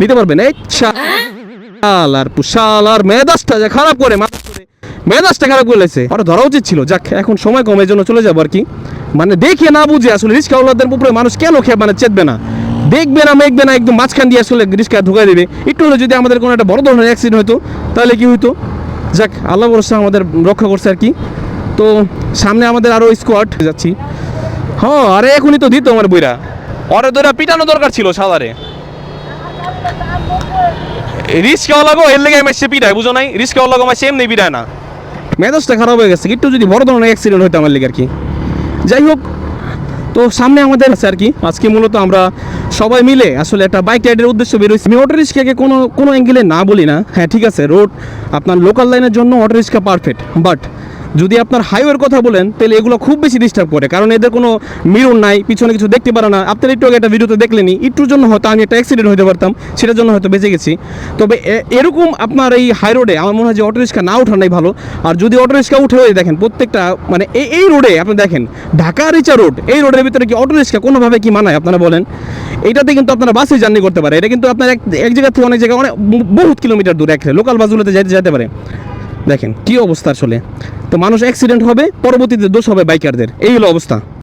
নিতে পারবেন। এই শালার পুশালার মেজাজটা যে খারাপ করে মেজাজটা খারাপ করে লেছে আর ধরা উচিত ছিল। যাক, এখন সময় কম এই জন্য চলে যাব আর কি। মানে দেখে না বুঝে আসলে রিস্কাওয়ালাদের উপরে মানুষ কেন খেয়ে মানে চেতবে না? দেখবে না, মেঘবে না, একদম মাঝখান দিয়ে আসলে রিস্কা ঢুকাই দেবে। একটু হলে যদি আমাদের কোনো একটা বড় ধরনের অ্যাক্সিডেন্ট হতো তাহলে কি হতো যাক আল্লাহ ভরসা আমাদের রক্ষা করছে আর কি। তো সামনে আমাদের আরও স্কোয়াড যাচ্ছি। হ্যাঁ আরে এখনই তো দিত আমার বইরা। অরে দইরা পিটানো দরকার ছিল সাদারে রিস্কাওয়ালা গো এর লেগে মাসে পিটায় বুঝো নাই? রিস্কাওয়ালা গো মাসে এমনি পিটায় না। মেজাজটা খারাপ হয়ে গেছে, একটু যদি বড় ধরনের অ্যাক্সিডেন্ট হতো আমার লেগে আর কি। যাই হোক, তো সামনে আমাদের আছে আর কি। আজকে মূলত আমরা সবাই মিলে আসলে একটা বাইক রাইডের উদ্দেশ্যে বেরোচ্ছি আমি অটো রিক্সাকে কোনো কোনো অ্যাঙ্গেলে না বলি না। হ্যাঁ ঠিক আছে রোড আপনার লোকাল লাইনের জন্য অটো রিক্সা পারফেক্ট বাট যদি আপনার হাইওয়ের কথা বলেন, তাহলে এগুলো খুব বেশি ডিস্টার্ব করে। কারণ এদের কোনো মিরর নাই, পিছনে কিছু দেখতে পারে না। আপনার একটু আগে একটা ভিডিওতে দেখলেনি একটুর জন্য হয়তো আমি একটা অ্যাক্সিডেন্ট হতে পারতাম, সেটার জন্য হয়তো বেঁচে গেছি। তবে এরকম আপনার এই হাই রোডে আমার মনে হয় যে অটো রিক্সা না ওঠানোই ভালো। আর যদি অটো রিক্সা উঠে দেখেন, প্রত্যেকটা মানে এই এই রোডে আপনি দেখেন, ঢাকা রিচা রোড এই রোডের ভিতরে কি অটো রিক্সা কোনোভাবে কি মানায়, আপনারা বলেন? এটাতে কিন্তু আপনারা বাসে জার্নি করতে পারে। এটা কিন্তু আপনার এক এক জায়গা থেকে অনেক জায়গায় অনেক, বহুত কিলোমিটার দূরে এক লোকাল বাসগুলোতে যাইতে যেতে পারে। দেখেন, কী অবস্থা আসলে। তো মানুষ অ্যাক্সিডেন্ট হবে পরবর্তীতে দোষ হবে বাইকারদের এই হলো অবস্থা।